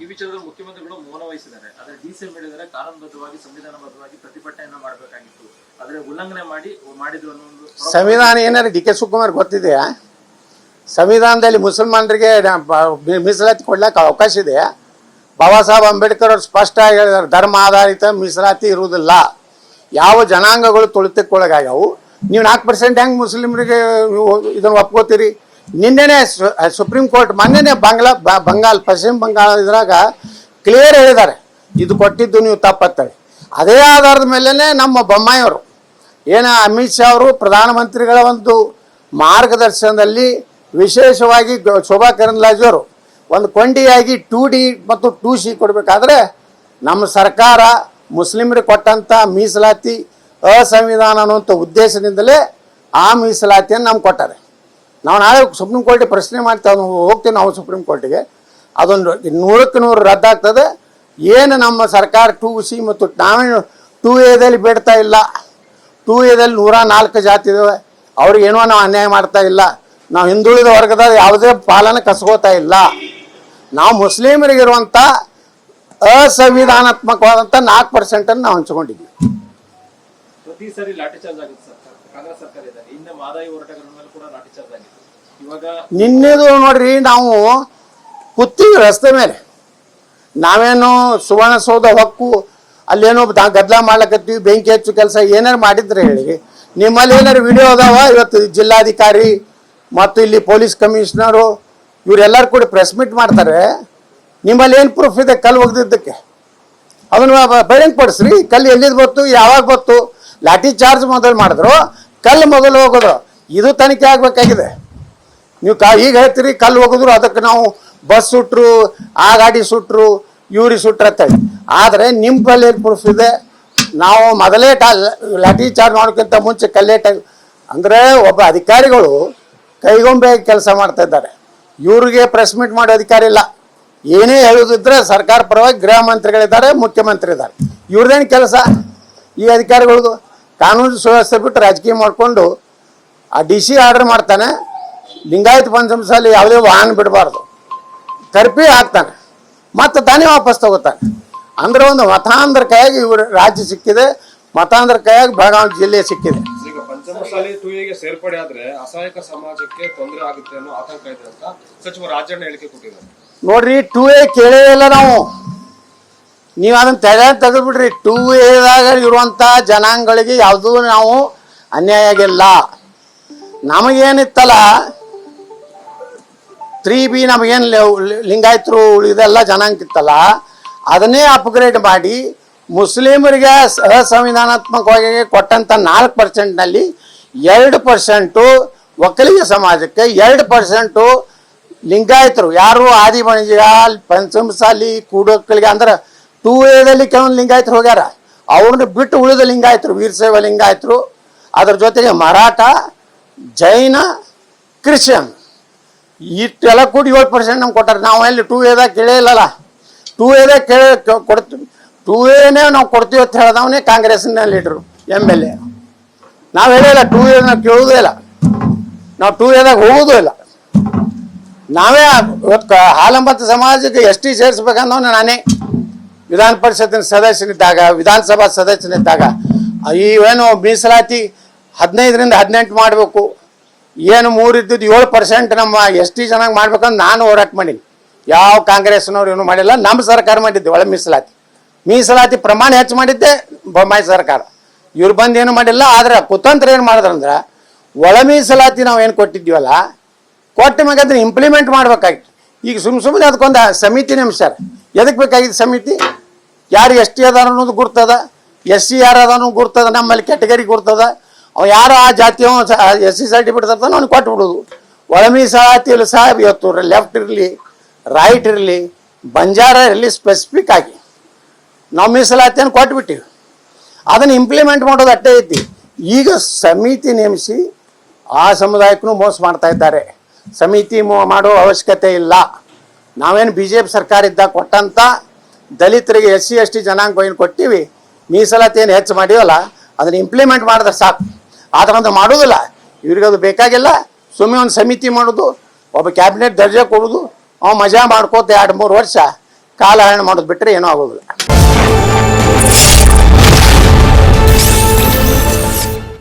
ಈ ವಿಚಾರದಲ್ಲಿ ಮುಖ್ಯಮಂತ್ರಿಗಳು ಮೌನ ವಹಿಸಿದ್ದಾರೆ. ಆದ್ರೆ ಡಿ ಸಿ ಹೇಳಿದರೆ ಕಾನೂನುಬದ್ಧವಾಗಿ, ಸಂವಿಧಾನಬದ್ಧವಾಗಿ ಪ್ರತಿಭಟನೆಯನ್ನ ಮಾಡಬೇಕಾಗಿತ್ತು. ಆದ್ರೆ ಉಲ್ಲಂಘನೆ ಮಾಡಿ, ಮಾಡಿದ್ರು ಅನ್ನೋ ಒಂದು ಸಂವಿಧಾನ ಏನಾದ್ರೆ ಡಿ ಕೆ ಶಿವಕುಮಾರ್ ಗೊತ್ತಿದೆಯಾ? ಸಂವಿಧಾನದಲ್ಲಿ ಮುಸಲ್ಮಾನರಿಗೆ ಮೀಸಲಾತಿ ಕೊಡ್ಲಿಕ್ಕೆ ಅವಕಾಶ ಇದೆ ಬಾಬಾ ಸಾಹೇಬ್ ಅಂಬೇಡ್ಕರ್ ಅವರು ಸ್ಪಷ್ಟವಾಗಿ ಹೇಳಿದ್ದಾರೆ, ಧರ್ಮ ಆಧಾರಿತ ಮೀಸಲಾತಿ ಇರುವುದಿಲ್ಲ. ಯಾವ ಜನಾಂಗಗಳು ತುಳಿತಕ್ಕೊಳಗಾಗವು ನೀವು ನಾಲ್ಕು ಪರ್ಸೆಂಟ್ ಹೆಂಗೆ ಮುಸ್ಲಿಮರಿಗೆ ಇದನ್ನು ಒಪ್ಕೋತೀರಿ? ನಿನ್ನೆನೆ ಸುಪ್ರೀಂ ಕೋರ್ಟ್ ಮೊನ್ನೆನೆ ಬಂಗ್ಲಾ ಬಂಗಾಲ್ ಪಶ್ಚಿಮ ಬಂಗಾಳ ಇದ್ರಾಗ ಕ್ಲಿಯರ್ ಹೇಳಿದ್ದಾರೆ. ಇದು ಕೊಟ್ಟಿದ್ದು ನೀವು ತಪ್ಪತ್ತೇಳಿ ಅದೇ ಆಧಾರದ ಮೇಲೇ ನಮ್ಮ ಬೊಮ್ಮಾಯಿಯವರು, ಏನ ಅಮಿತ್ ಶಾ ಅವರು ಪ್ರಧಾನಮಂತ್ರಿಗಳ ಒಂದು ಮಾರ್ಗದರ್ಶನದಲ್ಲಿ ವಿಶೇಷವಾಗಿ ಶೋಭಾ ಕರಂದ್ಲಾಜ್ ಅವರು ಒಂದು ಕೊಂಡಿಯಾಗಿ ಟೂ ಡಿ ಮತ್ತು ಟೂ ಸಿ ಕೊಡಬೇಕಾದ್ರೆ ನಮ್ಮ ಸರ್ಕಾರ ಮುಸ್ಲಿಮರಿಗೆ ಕೊಟ್ಟಂಥ ಮೀಸಲಾತಿ, ಅಸಂವಿಧಾನ ಅನ್ನುವಂಥ ಉದ್ದೇಶದಿಂದಲೇ ಆ ಮೀಸಲಾತಿಯನ್ನು ನಮ್ಗೆ ಕೊಟ್ಟಾರೆ. ನಾವು ನಾಳೆ ಸುಪ್ರೀಂ ಕೋರ್ಟಿಗೆ ಪ್ರಶ್ನೆ ಮಾಡ್ತಾ ಹೋಗ್ತೀವಿ ನಾವು ಸುಪ್ರೀಂ ಕೋರ್ಟಿಗೆ. ಅದೊಂದು ನೂರಕ್ಕೆ ನೂರು ರದ್ದಾಗ್ತದೆ. ಏನು ನಮ್ಮ ಸರ್ಕಾರ ಟೂ ಸಿ ಮತ್ತು ನಾವೇನು ಟೂ ಎದಲ್ಲಿ ಬೇಡ್ತಾ ಇಲ್ಲ. ಟೂ ಎದಲ್ಲಿ ನೂರ ನಾಲ್ಕು ಜಾತಿ ಇದಾವೆ. ಅವ್ರಿಗೇನೋ ನಾವು ಅನ್ಯಾಯ ಮಾಡ್ತಾ ಇಲ್ಲ. ನಾವು ಹಿಂದುಳಿದ ವರ್ಗದ ಯಾವುದೇ ಪಾಲನೆ ಕಸ್ಕೋತಾ ಇಲ್ಲ. ನಾವು ಮುಸ್ಲಿಮರಿಗಿರುವಂಥ ಅಸಂವಿಧಾನಾತ್ಮಕವಾದಂಥ ನಾಲ್ಕು ಪರ್ಸೆಂಟನ್ನು ನಾವು ಹಂಚ್ಕೊಂಡಿದ್ವಿ ಪ್ರತಿ ಸರಿ ಲಾಠಿ ಚಾರ್ಜ್ ಆಗುತ್ತೆ ಸರ್ಕಾರ ನಿನ್ನೆದು ನೋಡ್ರಿ ನಾವು ಕೂತೀವಿ ರಸ್ತೆ ಮೇಲೆ ನಾವೇನು ಸುವರ್ಣಸೌಧ ಹೊಕ್ಕು, ಅಲ್ಲೇನೋ ಗದ್ದಲ ಮಾಡ್ಲಕತ್ತೀವಿ, ಬೆಂಕಿ ಹಚ್ಚು ಕೆಲಸ ಏನಾರು ಮಾಡಿದ್ರೆ ಹೇಳಿ. ನಿಮ್ಮಲ್ಲಿ ಏನಾರು ವಿಡಿಯೋ ಅದಾವ? ಇವತ್ತು ಜಿಲ್ಲಾಧಿಕಾರಿ ಮತ್ತು ಇಲ್ಲಿ ಪೊಲೀಸ್ ಕಮಿಷನರು ಇವರೆಲ್ಲರೂ ಕೂಡ ಪ್ರೆಸ್ ಮೀಟ್ ಮಾಡ್ತಾರೆ. ನಿಮ್ಮಲ್ಲಿ ಏನು ಪ್ರೂಫ್ ಇದೆ ಕಲ್ಲು ಒಗ್ದಿದ್ದಕ್ಕೆ? ಅದನ್ನು ಬೈರಂಗ್ ಪಡಿಸ್ರಿ. ಕಲ್ಲು ಎಲ್ಲಿದ್ದು ಬತ್ತು? ಯಾವಾಗ ಬತ್ತು? ಲಾಠಿ ಚಾರ್ಜ್ ಮೊದಲು ಮಾಡಿದ್ರು, ಕಲ್ಲು ಮೊದಲು ಹೋಗೋದು. ಇದು ತನಿಖೆ ಆಗ್ಬೇಕಾಗಿದೆ. ನೀವು ಕ ಈಗ ಹೇಳ್ತೀರಿ, ಕಲ್ಲು ಹೋಗಿದ್ರು, ಅದಕ್ಕೆ ನಾವು ಬಸ್ ಸುಟ್ರು ಆ ಗಾಡಿ ಸುಟ್ರು ಇವ್ರಿ ಸುಟ್ರು ಅಂತೇಳಿ ಆದರೆ ನಿಮ್ಮ ಬಲ್ಲಿ ಏನು ಪ್ರೂಫ್ ಇದೆ. ನಾವು ಮೊದಲೇ ಟಾ ಲಾಠಿ ಚಾರ್ಜ್ ಮಾಡೋಕ್ಕಿಂತ ಮುಂಚೆ ಕಲ್ಲೇ ಟೈ ಅಂದರೆ ಒಬ್ಬ ಅಧಿಕಾರಿಗಳು ಕೈಗೊಂಬೆ ಕೆಲಸ ಮಾಡ್ತಾ ಇದ್ದಾರೆ. ಇವ್ರಿಗೆ ಪ್ರೆಸ್ ಮೀಟ್ ಮಾಡೋ ಅಧಿಕಾರಿ ಇಲ್ಲ. ಏನೇ ಹೇಳೋದಿದ್ರೆ ಸರ್ಕಾರ ಪರವಾಗಿ ಗೃಹ ಮಂತ್ರಿಗಳಿದ್ದಾರೆ, ಮುಖ್ಯಮಂತ್ರಿ ಇದ್ದಾರೆ. ಇವ್ರದ್ದೇನು ಕೆಲಸ? ಈ ಅಧಿಕಾರಿಗಳದು ಕಾನೂನು ಸುವ್ಯವಸ್ಥೆ ಬಿಟ್ಟು ರಾಜಕೀಯ ಮಾಡಿಕೊಂಡು ಆ ಡಿ ಸಿ ಆರ್ಡರ್ ಮಾಡ್ತಾನೆ ಲಿಂಗಾಯತ ಪಂಚಮಸಾಲಿ ಯಾವುದೇ ವಾಹನ ಬಿಡಬಾರ್ದು. ಕರ್ಪಿ ಹಾಕ್ತಾನೆ ಮತ್ತೆ ತಾನೇ ವಾಪಸ್ ತಗೋತಾನೆ. ಅಂದ್ರೆ ಒಂದು ಮತಾಂಧ್ರ ಕೈಯಾಗಿ ಇವರು ರಾಜ್ಯ ಸಿಕ್ಕಿದೆ ಮತಾಂಧ್ರ ಕೈಯಾಗಿ ಬೆಳಗಾವಿ ಜಿಲ್ಲೆ ಸಿಕ್ಕಿದೆ. ಈಗ ಪಂಚಮಸಾಲಿ ಟೂಯಿಗೆ ಸೇರ್ಪಡೆ ಆದ್ರೆ ಅಸಹಾಯಕ ಸಮಾಜಕ್ಕೆ ತೊಂದರೆ ಆಗುತ್ತೆ ಅನ್ನೋ ಆತಂಕ ಇದೆ ಅಂತ ಸಚಿವ ರಾಜಣ್ಣ ಹೇಳಿಕೆ ಕೊಟ್ಟಿದ್ದಾರೆ. ನೋಡ್ರಿ ಟೂ ಎ ಕೇಳೇ ಇಲ್ಲ ನಾವು. ನೀವು ಅದನ್ನ ತೆಗೆ ತೆಗೆದ್ಬಿಡ್ರಿ. ಟೂ ವೇದಾಗ ಇರುವಂಥ ಜನಾಂಗಗಳಿಗೆ ಯಾವುದೂ ನಾವು ಅನ್ಯಾಯ ಆಗಿಲ್ಲ. ನಮಗೇನಿತ್ತಲ್ಲ ತ್ರೀ ಬಿ ನಮಗೇನು ಲಿಂಗಾಯತರು ಇದೆಲ್ಲ ಜನಾಂಗ ಅದನ್ನೇ ಅಪ್ಗ್ರೇಡ್ ಮಾಡಿ ಮುಸ್ಲಿಮರಿಗೆ ಅಸಂವಿಧಾನಾತ್ಮಕವಾಗಿ ಕೊಟ್ಟಂಥ ನಾಲ್ಕು ಪರ್ಸೆಂಟ್ನಲ್ಲಿ ಎರಡು ಪರ್ಸೆಂಟು ಒಕ್ಕಲಿಗ ಸಮಾಜಕ್ಕೆ, ಎರಡು ಪರ್ಸೆಂಟು ಲಿಂಗಾಯತರು. ಯಾರು ಆದಿ ಬಣಜಿಗ ಪಂಚಮಸಾಲಿ, ಕೂಡೊಕ್ಕಲಿಗೆ, ಅಂದ್ರೆ ಟೂ ಎದಲ್ಲಿ ಕೆಲವೊಂದು ಲಿಂಗಾಯತರು ಹೋಗ್ಯಾರ. ಅವ್ರನ್ನ ಬಿಟ್ಟು ಉಳಿದ ಲಿಂಗಾಯತರು ವೀರಶೈವ ಲಿಂಗಾಯತರು, ಅದ್ರ ಜೊತೆಗೆ ಮರಾಠ, ಜೈನ, ಕ್ರಿಶ್ಚಿಯನ್. ಇಷ್ಟೆಲ್ಲ ಕೂಡಿ ಏಳು ಪರ್ಸೆಂಟ್ ನಮ್ಗೆ ಕೊಟ್ಟಾರೆ. ನಾವು ಎಲ್ಲಿ ಟೂ ಎದಾಗ ಕೇಳೇ ಇಲ್ಲಲ್ಲ. ಟೂ ಎದಾಗ ಕೇಳ ಕೊಡ್ತೀವಿ ಟೂ ಎನೇ ನಾವು ಕೊಡ್ತೀವಿ ಅಂತ ಹೇಳ್ದವನೇ ಕಾಂಗ್ರೆಸ್ನ ಲೀಡ್ರು ಎಂ ಎಲ್ ಎ ನಾವು ಹೇಳಿಲ್ಲ ಟೂ ಎ ನಾವು ಕೇಳೋದೇ ಇಲ್ಲ. ನಾವು ಟೂ ಎದಾಗ ಹೋಗೋದು ಇಲ್ಲ. ನಾವೇ ಇವತ್ತು ಹಾಲಂಬತ್ತ ಸಮಾಜಕ್ಕೆ ಎಷ್ಟು ಟಿ ಸೇರಿಸ್ಬೇಕಂದವನು ನಾನೇ. ವಿಧಾನ ಪರಿಷತ್ತಿನ ಸದಸ್ಯನಿದ್ದಾಗ, ವಿಧಾನಸಭಾ ಸದಸ್ಯನಿದ್ದಾಗ ಏನು ಮೀಸಲಾತಿ ಹದಿನೈದರಿಂದ ಹದಿನೆಂಟು ಮಾಡಬೇಕು. ಏನು ಮೂರು ಇದ್ದಿದ್ದು ಏಳು ಪರ್ಸೆಂಟ್ ನಮ್ಮ ಎಸ್ ಟಿ ಚೆನ್ನಾಗಿ ಮಾಡ್ಬೇಕಂತ ನಾನು ಹೋರಾಟ ಮಾಡೀನಿ. ಯಾವ ಕಾಂಗ್ರೆಸ್ನವ್ರು ಏನು ಮಾಡಿಲ್ಲ, ನಮ್ಮ ಸರ್ಕಾರ ಮಾಡಿದ್ದೆ ಒಳ ಮೀಸಲಾತಿ. ಮೀಸಲಾತಿ ಪ್ರಮಾಣ ಹೆಚ್ಚು ಮಾಡಿದ್ದೆ ಬೊಮ್ಮಾಯಿ ಸರ್ಕಾರ. ಇವ್ರು ಬಂದು ಏನು ಮಾಡಿಲ್ಲ, ಆದರೆ ಕುತಂತ್ರ ಏನು ಮಾಡಿದ್ರಂದ್ರೆ, ಒಳ ಮೀಸಲಾತಿ ನಾವು ಏನು ಕೊಟ್ಟಿದ್ದೀವಲ್ಲ, ಕೊಟ್ಟ ಮ್ಯಾಗ ಅದನ್ನು ಇಂಪ್ಲಿಮೆಂಟ್ ಮಾಡ್ಬೇಕಾಗಿತ್ತು. ಈಗ ಸುಮ್ ಸುಮ್ಮನೆ ಅದಕ್ಕೊಂದು ಸಮಿತಿ ನೇಮಿಸ್ಯಾರ ಎದಕ್ಕೆ ಬೇಕಾಗಿತ್ತು ಸಮಿತಿ? ಯಾರು ಎಸ್ ಟಿ ಅದಾರ ಅನ್ನೋದು ಗುರ್ತದ, ಎಸ್ ಸಿ ಯಾರು ಅದಾನು ಗುರ್ತದ, ನಮ್ಮಲ್ಲಿ ಕೆಟಗರಿ ಗುರ್ತದ. ಅವ ಯಾರು ಆ ಜಾತಿ ಎಸ್ ಸಿ ಸರ್ಟಿಫಿಕೇಟ್ ತರ್ತಾನೆ ಅವ್ನಿಗೆ ಕೊಟ್ಟು ಬಿಡೋದು. ಒಳಮಿ ಮೀಸಲಾತಿಯಲ್ಲಿ ಸಾಹೇಬ್, ಇವತ್ತು ಲೆಫ್ಟ್ ಇರಲಿ ರೈಟ್ ಇರಲಿ, ಬಂಜಾರ ಇರಲಿ ಸ್ಪೆಸಿಫಿಕ್ ಆಗಿ. ನಾವು ಮೀಸಲಾತಿಯನ್ನು ಕೊಟ್ಬಿಟ್ಟಿವಿ ಅದನ್ನು ಇಂಪ್ಲಿಮೆಂಟ್ ಮಾಡೋದು ಅಟ್ಟೇ ಐತಿ. ಈಗ ಸಮಿತಿ ನೇಮಿಸಿ ಆ ಸಮುದಾಯಕ್ಕೂ ಮೋಸ ಮಾಡ್ತಾ ಇದ್ದಾರೆ. ಸಮಿತಿ ಮಾಡೋ ಅವಶ್ಯಕತೆ ಇಲ್ಲ. ನಾವೇನು ಬಿ ಜೆ ಪಿ ಸರ್ಕಾರ ಇದ್ದಾಗ ಕೊಟ್ಟಂಥ ದಲಿತರಿಗೆ ಎಸ್ ಸಿ, ಎಸ್ ಟಿ ಜನಾಂಗ ಏನು ಕೊಟ್ಟಿವಿ. ಮೀಸಲಾತಿ ಏನು ಹೆಚ್ಚು ಮಾಡಿವಲ್ಲ, ಅದನ್ನು ಇಂಪ್ಲಿಮೆಂಟ್ ಮಾಡಿದ್ರೆ ಸಾಕು. ಆದ್ರೆ ಮಾಡೋದಿಲ್ಲ. ಇವ್ರಿಗೆ ಅದು ಬೇಕಾಗಿಲ್ಲ. ಸುಮ್ಮನೆ ಒಂದು ಸಮಿತಿ ಮಾಡೋದು, ಒಬ್ಬ ಕ್ಯಾಬಿನೆಟ್ ದರ್ಜೆ ಕೊಡೋದು, ಅವ ಮಜಾ ಮಾಡ್ಕೋತ ಎರಡು ಮೂರು ವರ್ಷ ಕಾಲಹರಣೆ ಮಾಡೋದು ಬಿಟ್ಟರೆ ಏನೂ ಆಗೋದಿಲ್ಲ.